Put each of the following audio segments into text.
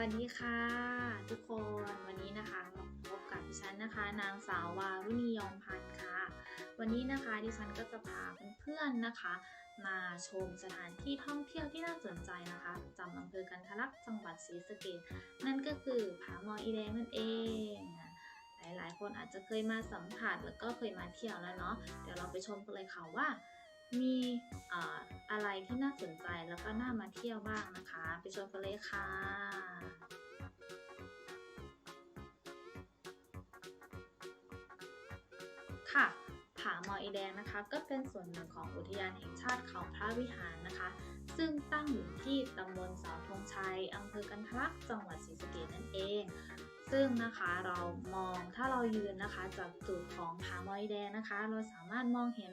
วัสดีค่ะทุกคนวันนี้นะคะมาพบกับดิฉันนะคะ นางสาววารุณียองพันธ์ค่ะ วันนี้นะคะดิฉันก็จะพาเพื่อนๆนะคะ มาชมสถานที่ท่องเที่ยวที่น่าสนใจนะคะประจำอำเภอกันทลักจังหวัดศรีสะเกษนั่นก็คือผาหมออีแดงนั่นเองหลายๆ คนอาจจะเคยมาสัมผัสแล้วก็เคยมาเที่ยวแล้วเนาะเดี๋ยวเราไปชมกันเลยค่ะว่า มีอะไรที่น่าสนใจแล้วก็น่ามาเที่ยวบ้างนะคะ ไปชมกันเลยค่ะ ค่ะผาหมออีแดงนะคะ ก็เป็นส่วนหนึ่งของอุทยานแห่งชาติเขาพระวิหารนะคะ ซึ่งตั้งอยู่ที่ตำบลเสาธงชัยอำเภอกันทลักจังหวัดศรีสะเกษนั่นเอง ซึ่งนะคะเรามองถ้าเรายืนนะคะจากจุดของผาหมออีแดงนะคะ เราสามารถมองเห็น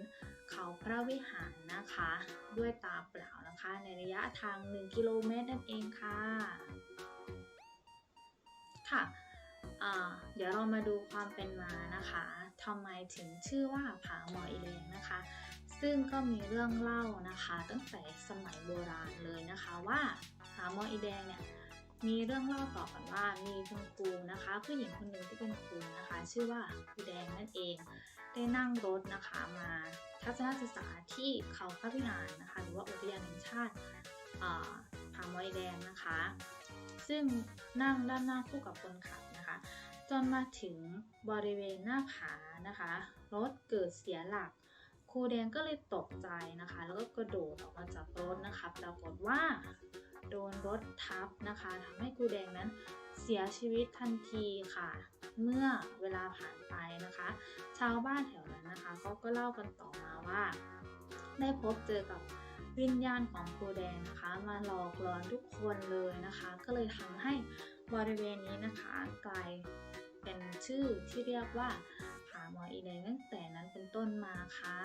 เขาพระวิหารนะคะ ด้วยตาเปล่านะคะ ในระยะทาง 1 กิโลเมตรนั่นเองค่ะ ค่ะเดี๋ยวเรามาดูความเป็นมานะคะทำไมถึงชื่อว่าผาหมออีแดงนะคะ ซึ่งก็มีเรื่องเล่านะคะ ตั้งแต่สมัยโบราณเลยนะคะว่าผาหมออีแดงเนี่ย มีเรื่องเล่าต่อกันว่ามีคุณครูนะคะผู้หญิงคนหนึ่งที่เป็นครูนะคะ ชื่อว่าครูแดงนั่นเอง ได้นั่งรถนะคะมาทัศนศึกษาที่เขาพระวิหารนะคะ หรือว่าอุทยานแห่งชาติอ่าผาหมออีแดงนะคะ ซึ่งนั่งด้านหน้าคู่กับคนขับนะคะ จนมาถึงบริเวณหน้าผานะคะ รถเกิดเสียหลัก ครูแดงก็เลยตกใจนะคะ แล้วก็กระโดดออกมาจากรถนะคะปรากฏว่าโดนรถทับนะคะทำให้ครูแดงนั้นเสียชีวิตทันทีค่ะ เมื่อเวลาผ่านไปนะคะ ชาวบ้านแถวนั้นนะคะเขาก็เล่ากันต่อมาว่า ได้พบเจอกับวิญญาณของครูแดงนะคะ มาหลอกหลอนทุกคนเลยนะคะ ก็เลยทำให้บริเวณนี้นะคะกลายเป็นชื่อที่เรียกว่า มออีแดงตั้งแต่นั้นเป็นต้นมาค่ะ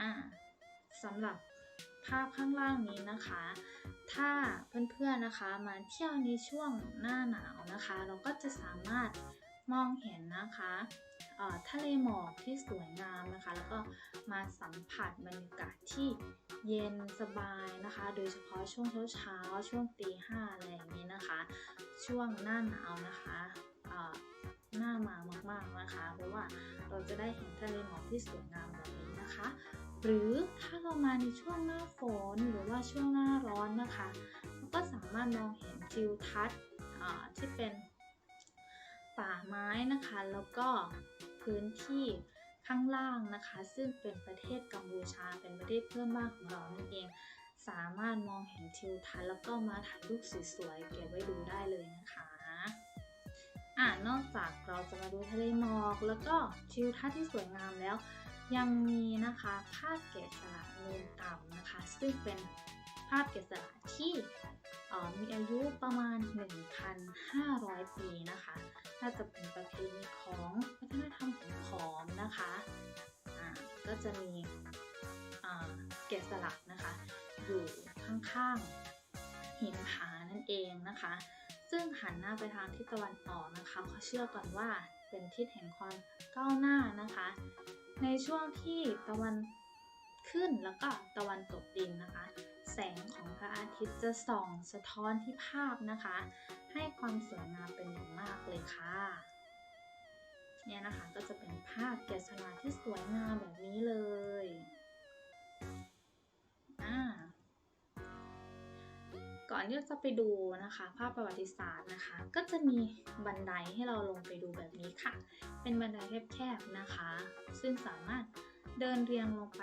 อ่าสำหรับภาพข้างล่างนี้นะคะ ถ้าเพื่อนๆนะคะมาเที่ยวในช่วงหน้าหนาวนะคะ เราก็จะสามารถมองเห็นนะคะทะเลหมอกที่สวยงามนะคะ แล้วก็มาสัมผัสบรรยากาศที่เย็นสบายนะคะ โดยเฉพาะช่วงเช้าๆช่วงตีห้าอะไรอย่างนี้นะคะ ช่วงหน้าหนาวนะคะ หน้ามามาก ๆนะคะ เพราะว่าเราจะได้เห็นทะเลหมอกที่สวยงามแบบนี้นะคะ หรือถ้าเรามาในช่วงหน้าฝนหรือว่าช่วงหน้าร้อนนะคะเราก็สามารถมองเห็นทิวทัศน์ที่เป็นป่าไม้นะคะ แล้วก็พื้นที่ข้างล่างนะคะ ซึ่งเป็นประเทศกัมพูชาเป็นประเทศเพื่อนบ้านของเรานั่นเอง สามารถมองเห็นทิวทัศน์แล้วก็มาถ่ายรูปสวยๆเก็บไว้ดูได้เลยนะคะ อ่านอกจากเราจะมาดูทะเลหมอกแล้วก็ทิวทัศน์ที่สวยงามแล้ว ยังมีนะคะภาพแกะสลักเนินต่ำนะคะ ซึ่งเป็นภาพแกะสลักที่มีอายุประมาณ 1,500 ปีนะคะ น่าจะเป็นประเพณีของวัฒนธรรมของขอมนะคะอ่าก็จะมีอ่าแกะสลักนะคะ อยู่ข้างๆหินผานั่นเองนะคะ ซึ่งหันหน้าไปทางทิศตะวันออกนะคะเขาเชื่อกันว่าเป็นทิศแห่งความก้าวหน้านะคะ ในช่วงที่ตะวันขึ้นแล้วก็ตะวันตกดินนะคะ แสงของพระอาทิตย์จะส่องสะท้อนที่ภาพนะคะ ให้ความสวยงามเป็นอย่างมากเลยค่ะเนี่ยนะคะก็จะเป็นภาพแกะสลักที่สวยงามแบบนี้ ที่เราจะไปดูนะคะ ภาพประวัติศาสตร์นะคะ ก็จะมีบันไดให้เราลงไปดูแบบนี้ค่ะ เป็นบันไดแคบๆนะคะ ซึ่งสามารถเดินเรียงลงไป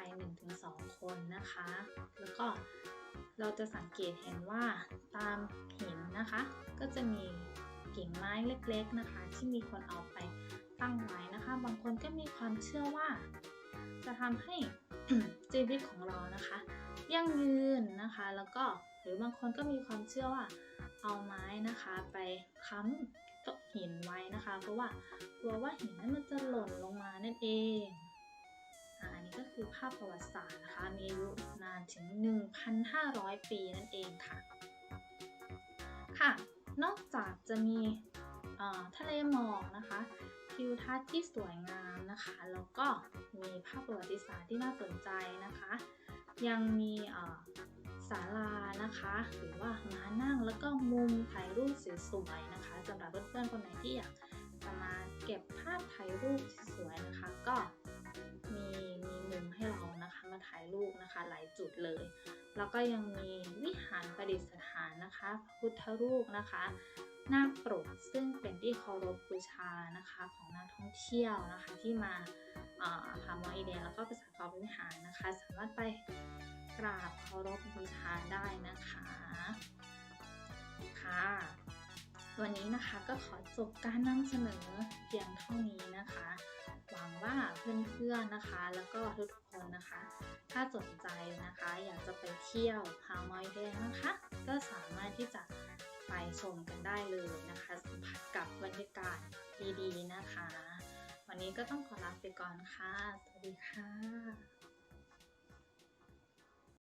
1-2 คนนะคะ แล้วก็เราจะสังเกตเห็นว่าตามหินนะคะ ก็จะมีกิ่งไม้เล็กๆนะคะ ที่มีคนเอาไปตั้งไว้นะคะ บางคนก็มีความเชื่อว่า จะทำให้ชีวิตของเรานะคะ ยั่งยืนนะคะ แล้วก็หรือบางคนก็มีความเชื่อว่าเอาไม้นะคะไปค้ำโต๊ะหินไว้นะคะ เพราะว่ากลัวว่าหินนั้นมันจะหล่นลงมานั่นเองอันนี้ก็คือภาพประวัติศาสตร์นะคะ มีอายุนานถึง 1,500 ปีนั่นเองค่ะ ค่ะ นอกจากจะมีทะเลหมอกนะคะทิวทัศน์ที่สวยงามนะคะ แล้วก็มีภาพประวัติศาสตร์ที่น่าสนใจนะคะ ยังมีศาลานะคะ หรือว่ามานั่งแล้วก็มุมถ่ายรูปสวยๆนะคะสำหรับเพื่อนๆคนไหนที่อยากจะมาเก็บภาพถ่ายรูปสวยๆนะคะ ก็มีมีมุมให้เรานะคะมาถ่ายรูปนะคะหลายจุดเลย แล้วก็ยังมีวิหารประดิษฐานนะคะพระพุทธรูปนะคะ นาคปรกซึ่งเป็นที่เคารพบูชานะคะของนักท่องเที่ยวนะคะที่มาพามอยเดนแล้วก็ประสาทกอบวิหารนะคะ สามารถไปกราบเคารพบูชาได้นะคะค่ะวันนี้นะคะก็ขอจบการนำเสนอเพียงเท่านี้นะคะ หวังว่าเพื่อนๆนะคะ แล้วก็ทุกคนนะคะ ถ้าสนใจนะคะ อยากจะไปเที่ยวฮาวายแดงนะคะ ก็สามารถที่จะ ไปชมกันได้เลยนะคะ สัมผัสกับบรรยากาศดีๆนะคะ วันนี้ก็ต้องขอลาไปก่อนค่ะ สวัสดีค่ะ